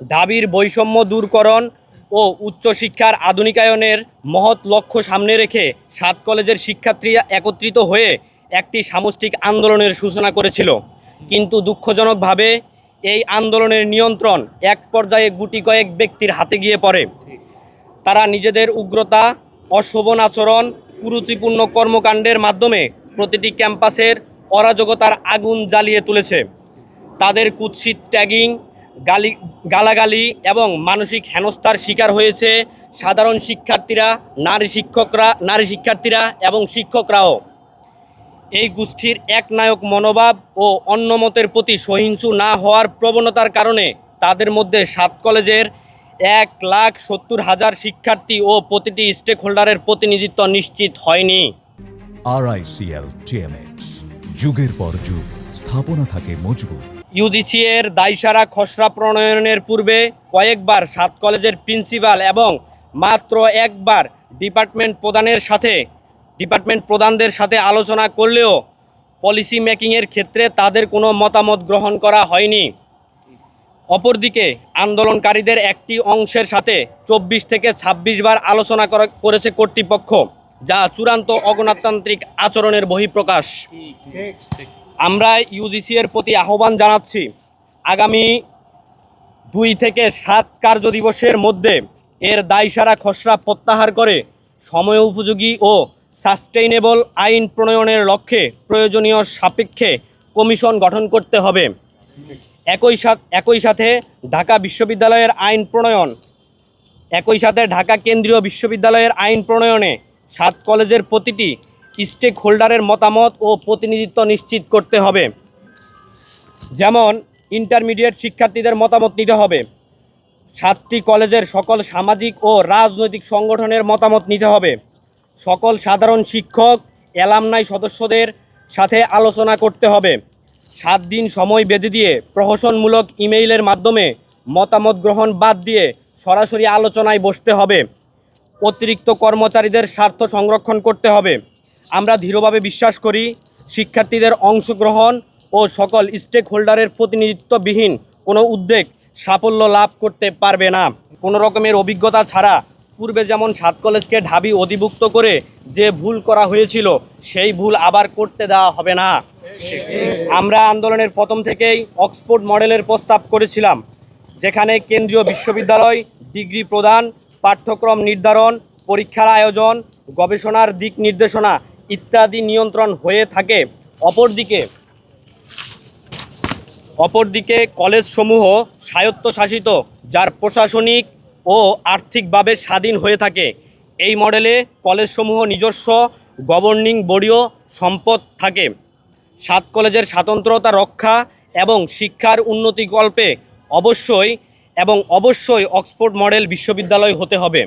ঢাবির বৈষম্য দূরকরণ ও উচ্চশিক্ষার আধুনিকায়নের মহৎ লক্ষ্য সামনে রেখে সাত কলেজের শিক্ষার্থীরা একত্রিত হয়ে একটি সামষ্টিক আন্দোলনের সূচনা করেছিল। কিন্তু দুঃখজনকভাবে এই আন্দোলনের নিয়ন্ত্রণ এক পর্যায়ে গুটি কয়েক ব্যক্তির হাতে গিয়ে পড়ে। তারা নিজেদের উগ্রতা, অশোভন আচরণ, কুরুচিপূর্ণ কর্মকাণ্ডের মাধ্যমে প্রতিটি ক্যাম্পাসের অরাজকতার আগুন জ্বালিয়ে তুলেছে। তাদের কুৎসিত ট্যাগিং গালি, গালাগালি এবং মানসিক হেনস্থার শিকার হয়েছে সাধারণ শিক্ষার্থীরা, নারী শিক্ষকরা, নারী শিক্ষার্থীরা এবং শিক্ষকরাও। এই গোষ্ঠীর একনায়ক মনোভাব ও অন্যমতের প্রতি সহিংসু না হওয়ার প্রবণতার কারণে তাদের মধ্যে সাত কলেজের এক লাখ সত্তর হাজার শিক্ষার্থী ও প্রতিটি স্টেক হোল্ডারের প্রতিনিধিত্ব নিশ্চিত হয়নি। আরআইসিএল টিএমএক্স যুগের পর যুগ, স্থাপনা থাকে মজবুত। ইউজিসি এর দায়সারা খসড়া প্রণয়নের পূর্বে কয়েকবার সাত কলেজের প্রিন্সিপাল এবং মাত্র একবার ডিপার্টমেন্ট প্রধানের সাথে, ডিপার্টমেন্ট প্রধানদের সাথে আলোচনা করলেও পলিসি মেকিংয়ের ক্ষেত্রে তাদের কোনো মতামত গ্রহণ করা হয়নি। অপরদিকে আন্দোলনকারীদের একটি অংশের সাথে চব্বিশ থেকে ২৬ বার আলোচনা করেছে কর্তৃপক্ষ, যা চূড়ান্ত অগণতান্ত্রিক আচরণের বহিঃপ্রকাশ। আমরা ইউজিসি এর প্রতি আহ্বান জানাচ্ছি, আগামী দুই থেকে সাত কার্য দিবসের মধ্যে এর দায়সারা খসড়া প্রত্যাহার করে সময় উপযোগী ও সাস্টেইনেবল আইন প্রণয়নের লক্ষ্যে প্রয়োজনীয় সাপেক্ষে কমিশন গঠন করতে হবে। একই সাথে একই সাথে ঢাকা বিশ্ববিদ্যালয়ের আইন প্রণয়ন, একই সাথে ঢাকা কেন্দ্রীয় বিশ্ববিদ্যালয়ের আইন প্রণয়নে সাত কলেজের প্রতিটি স্টেক হোল্ডারের মতামত ও প্রতিনিধিত্ব নিশ্চিত করতে হবে। যেমন, ইন্টারমিডিয়েট শিক্ষার্থীদের মতামত নিতে হবে। সাতটি কলেজের সকল সামাজিক ও রাজনৈতিক সংগঠনের মতামত নিতে হবে। সকল সাধারণ শিক্ষক এলামনাই সদস্যদের সাথে আলোচনা করতে হবে। সাত দিন সময় বেঁধে দিয়ে প্রহসনমূলক ইমেইলের মাধ্যমে মতামত গ্রহণ বাদ দিয়ে সরাসরি আলোচনায় বসতে হবে। অতিরিক্ত কর্মচারীদের স্বার্থ সংরক্ষণ করতে হবে। আমরা দৃঢ়ভাবে বিশ্বাস করি শিক্ষার্থীদের অংশগ্রহণ ও সকল স্টেক হোল্ডারের প্রতিনিধিত্ববিহীন কোনো উদ্যোগ সাফল্য লাভ করতে পারবে না। কোনো রকমের অভিজ্ঞতা ছাড়া পূর্বে যেমন সাত কলেজকে ঢাবি অধিভুক্ত করে যে ভুল করা হয়েছিল, সেই ভুল আবার করতে দেওয়া হবে না। আমরা আন্দোলনের প্রথম থেকেই অক্সফোর্ড মডেলের প্রস্তাব করেছিলাম, যেখানে কেন্দ্রীয় বিশ্ববিদ্যালয়, ডিগ্রি প্রদান, পাঠ্যক্রম নির্ধারণ, পরীক্ষার আয়োজন, গবেষণার দিক নির্দেশনা ইত্যাদি নিয়ন্ত্রণ হয়ে থাকে। অপরদিকে অপরদিকে কলেজসমূহ স্বায়ত্তশাসিত, যার প্রশাসনিক ও আর্থিকভাবে স্বাধীন হয়ে থাকে। এই মডেলে কলেজসমূহ নিজস্ব গভর্নিং বডিও সম্পদ থাকে। সাত কলেজের স্বাতন্ত্রতা রক্ষা এবং শিক্ষার উন্নতিকল্পে অবশ্যই এবং অবশ্যই অক্সফোর্ড মডেল বিশ্ববিদ্যালয় হতে হবে।